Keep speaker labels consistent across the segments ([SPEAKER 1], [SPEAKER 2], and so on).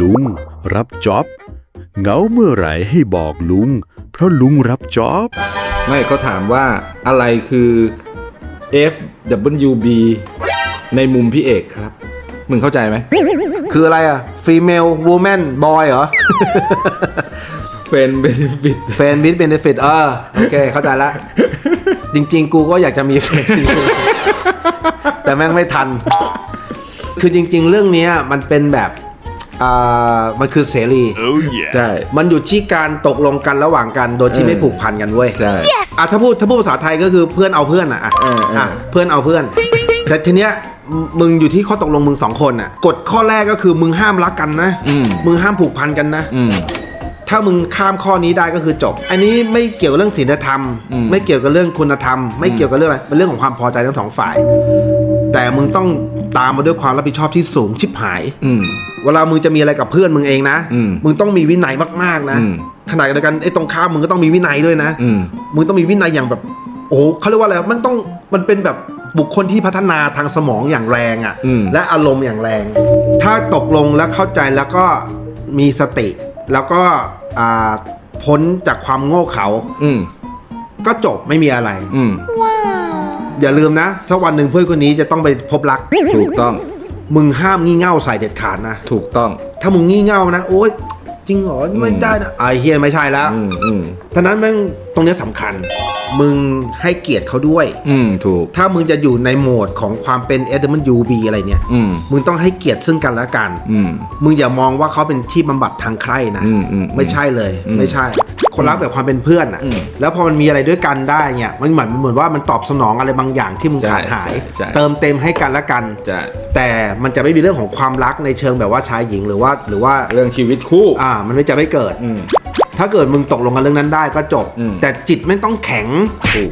[SPEAKER 1] ลุง รับจ็อบเหงาเมื่อไหร่ให้บอกลุง เพราะลุงรับจ็อบ
[SPEAKER 2] ไม่เขาถามว่าอะไรคือ FWB ในมุมพี่เอกครับ มึงเข้าใจไหม
[SPEAKER 3] คืออะไรอะ female woman boy เหรอ
[SPEAKER 2] เป็นเบนฟิต
[SPEAKER 3] แฟนบิ t เบนฟิตเออโอเค เข้าใจละ จริง ๆ กูก็อยากจะมีแฟนแต่แม่งไม่ทัน คือจริง ๆ เรื่องเนี้ยมันเป็นแบบ อ่ามันคือเสรี
[SPEAKER 2] ใช่
[SPEAKER 3] มันอยู่ที่การตกลงกันระหว่างกันโดยที่
[SPEAKER 2] เออ
[SPEAKER 3] ไม่ผูกพันกันเว้ย
[SPEAKER 2] ใช่
[SPEAKER 3] อะถ้าพูดถ้าพูดภาษาไทยก็คือเพื่อนเอาเพื่อนอะอะ
[SPEAKER 2] เออเอออะ
[SPEAKER 3] เพื่อนเอาเพื่อน แต่ทีเนี้ยมึมึงอยู่ที่ข้อตกลงมึงสองคนอะกฎข้อแรกก็คือมึงห้ามรักกันนะ
[SPEAKER 2] อืม
[SPEAKER 3] มึงห้ามผูกพันกันนะ
[SPEAKER 2] อืม
[SPEAKER 3] ถ้ามึงข้ามข้อนี้ได้ก็คือจบ อันนี้ไม่เกี่ยวกับเรื่องศีลธรรม
[SPEAKER 2] อืม
[SPEAKER 3] ไม่เกี่ยวกับเรื่องคุณธรรม ไม่เกี่ยวกับเรื่องอะไรเป็นเรื่องของความพอใจทั้งสองฝ่าย แต่มึงต้องตามมาด้วยความรับผิดชอบที่สูงชิบหาย
[SPEAKER 2] อืม
[SPEAKER 3] เวลามึงจะมีอะไรกับเพื่อนมึงเองนะ
[SPEAKER 2] อืม
[SPEAKER 3] มึงต้องมีวินัยมากๆนะ
[SPEAKER 2] อืม
[SPEAKER 3] ขณะเดียวกันไอ้ตรงข้ามมึงก็ต้องมีวินัยด้วยนะ
[SPEAKER 2] อืม
[SPEAKER 3] มึงต้องมีวินัยอย่างแบบ โอ้โหเขาเรียกว่าอะไรมันต้องมันเป็นแบบบุคคลที่พัฒนาทางสมองอย่างแรงอะ่ะ
[SPEAKER 2] อืม
[SPEAKER 3] และอารมณ์อย่างแรง ถ้าตกลงแล้วเข้าใจแล้วก็มีสติ แล้วก็อ่าพ้นจากความโง่เขลา
[SPEAKER 2] อืม
[SPEAKER 3] ก็จบไม่มีอะไร
[SPEAKER 2] อืม
[SPEAKER 3] อย่าลืมนะถ้าวันหนึ่งเพื่อนคนนี้จะต้องไปพบรัก
[SPEAKER 2] ถูกต้อง
[SPEAKER 3] มึงห้ามงี่เง่าใส่เด็ดขาดนะ
[SPEAKER 2] ถูกต้อง
[SPEAKER 3] ถ้ามึงงี่เง่านะ โอ๊ยจริงเหรอไม่ได้นะไอเฮียไม่ใช่แล้ว
[SPEAKER 2] อืมอืม
[SPEAKER 3] ท่านั้นแม่งตรงเนี้ยสำคัญ มึงให้เกียรติเขาด้วย
[SPEAKER 2] อืมถูก
[SPEAKER 3] ถ้ามึงจะอยู่ในโหมดของความเป็น a d a m u b อะไรเนี่ย
[SPEAKER 2] อืม
[SPEAKER 3] มึงต้องให้เกียรติซึ่งกันและกัน
[SPEAKER 2] อืม
[SPEAKER 3] มึงอย่ามองว่าเขาเป็นที่บำบัดทางใครนะ
[SPEAKER 2] อืมอืม
[SPEAKER 3] ไม่ใช่เลย
[SPEAKER 2] อืม
[SPEAKER 3] ไม่ใช่ คนรักแบบความเป็นเพื่อนอะ
[SPEAKER 2] อืม
[SPEAKER 3] แล้วพอมันมีอะไรด้วยกันได้เนี่ยมันเหมือนเหมือนว่ามันตอบสนองอะไรบางอย่างที่มึง
[SPEAKER 2] ใช่
[SPEAKER 3] ขาดหาย
[SPEAKER 2] ใช่ใช่
[SPEAKER 3] เติมเต็มให้กันและกัน
[SPEAKER 2] จะ
[SPEAKER 3] แต่มันจะไม่มีเรื่องของความรักในเชิงแบบว่าชายหญิงหรือว่าหรือว่า
[SPEAKER 2] เรื่องชีวิตคู่
[SPEAKER 3] อ่า มันไม่จะไม่เกิด
[SPEAKER 2] อืม
[SPEAKER 3] ถ้าเกิดมึงตกลงกันเรื่องนั้นได้ก็จบ
[SPEAKER 2] อืม
[SPEAKER 3] แต่จิตไม่ต้องแข็ง
[SPEAKER 2] ถูก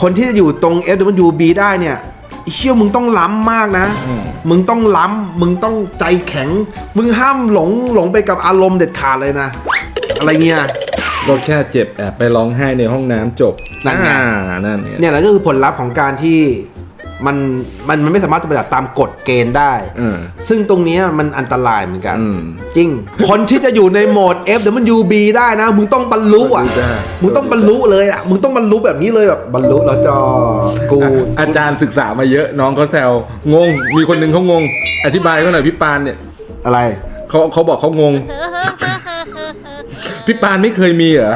[SPEAKER 3] คนที่จะอยู่ตรง FWB ได้เนี่ยไอ้เชี่ยมึงต้องล้ำมากนะ
[SPEAKER 2] อืม
[SPEAKER 3] มึงต้องล้ำ มึงต้องใจแข็ง มึงห้ามหลงหลงไปกับอารมณ์เด็ดขาดเลยนะ อะไรเงี้ย
[SPEAKER 2] ก็แค่เจ็บแอบไปร้องไห้ในห้องน้ำจบ
[SPEAKER 3] นั่นไง
[SPEAKER 2] อ่านั่นไง
[SPEAKER 3] เนี่ยแหละก็คือผลลัพธ์ของการที่มันมันมันไม่สามารถจะปฏิบัติตามกฎเกณฑ์ได้
[SPEAKER 2] เออ
[SPEAKER 3] ซึ่งตรงเนี้ยมันอันตรายเหมือนกัน
[SPEAKER 2] อืม
[SPEAKER 3] จริง คนที่จะอยู่ในโหมด FWB ได้นะ มึงต้องบรรลุอะ
[SPEAKER 2] บรรลุได้
[SPEAKER 3] มึงต้องบรรลุเลยอะ มึงต้องบรรลุแบบนี้เลยแบบบรรลุแล้วจอ กู
[SPEAKER 2] อะอาจารย์ศึกษามาเยอะน้องเขาแซวงง มีคนหนึ่งเขางง อธิบายเขาหน่อยพี่ปานเนี่ย
[SPEAKER 3] อะไร
[SPEAKER 2] เขาเขาบอกเขางง พี่ปานไม่เคยมีเหรอ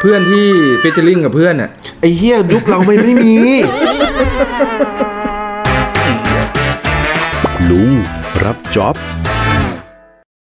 [SPEAKER 2] เพื่อนที่เฟเจอริงกับเพื่อนอะ
[SPEAKER 3] ไอ้เฮียยุคเราไม่ไม่มี
[SPEAKER 1] ลุงรับจ็อบ